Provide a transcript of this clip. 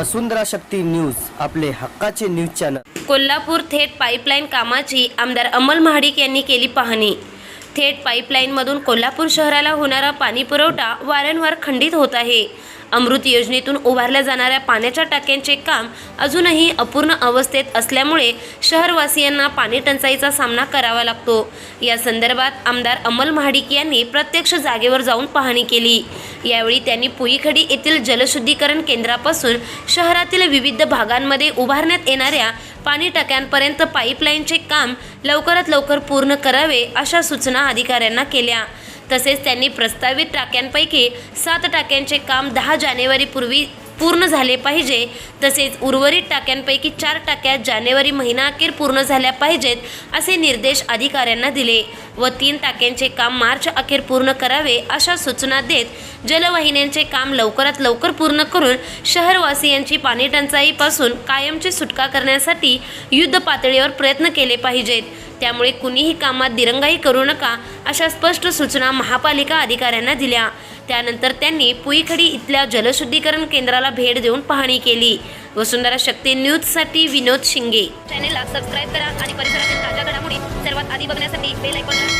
वसुंधरा शक्ती news आपले हक्काचे news channel. Kolhapur थेट पाईपलाईन कामाची आमदार अमल महाडिक यांनी केली पाहणी. थेट पाईपलाईनमधून कोल्हापूर शहराला होणारा पाणी पुरवठा वारंवार खंडित होत आहे. अमृत योजनेतून उभारल्या जाणाऱ्या पाण्याच्या टाक्यांचे काम अजूनही अपूर्ण अवस्थेत असल्यामुळे शहरवासियांना पाणी टंचाईचा सामना करावा लागतो. या संदर्भात आमदार अमल महाडिक यांनी प्रत्यक्ष जागेवर जाऊन पाहणी केली. यावेळी त्यांनी पुईखडी येथील जलशुद्धीकरण केंद्रापासून शहरातील विविध भागांमध्ये उभारण्यात येणाऱ्या पाणी टाक्यांपर्यंत पाईपलाईनचे काम लवकरात लवकर पूर्ण करावे अशा सूचना अधिकाऱ्यांना केल्या. तसेच त्यांनी प्रस्तावित टाक्यांपैकी सात टाक्यांचे काम दहा जानेवारीपूर्वी पूर्ण झाले पाहिजे. तसेच उर्वरित टाक्यांपैकी चार टाक्या जानेवारी महिनाअखेर पूर्ण झाल्या पाहिजेत असे निर्देश अधिकाऱ्यांना दिले. व तीन टाक्यांचे काम मार्च अखेर पूर्ण करावे अशा सूचना देत जलवाहिन्यांचे काम लवकरात लवकर पूर्ण करून शहरवासियांची पाणी टंचाईपासून कायमची सुटका करण्यासाठी युद्ध पातळीवर प्रयत्न केले पाहिजेत. त्यामुळे कुणीही कामात दिरंगाई करू नका अशा स्पष्ट सूचना महापालिका अधिकाऱ्यांना दिल्या. त्यानंतर त्यांनी पुईखडी इथल्या जलशुद्धीकरण केंद्राला भेट देऊन पाहणी केली. वसुंधरा शक्ती न्यूजसाठी विनोद शिंगे. चॅनेलला सबस्क्राईब करा आणि परिसरातील ताज्या घडामोडी सर्वात आधी बघण्यासाठी बेल आयकॉनला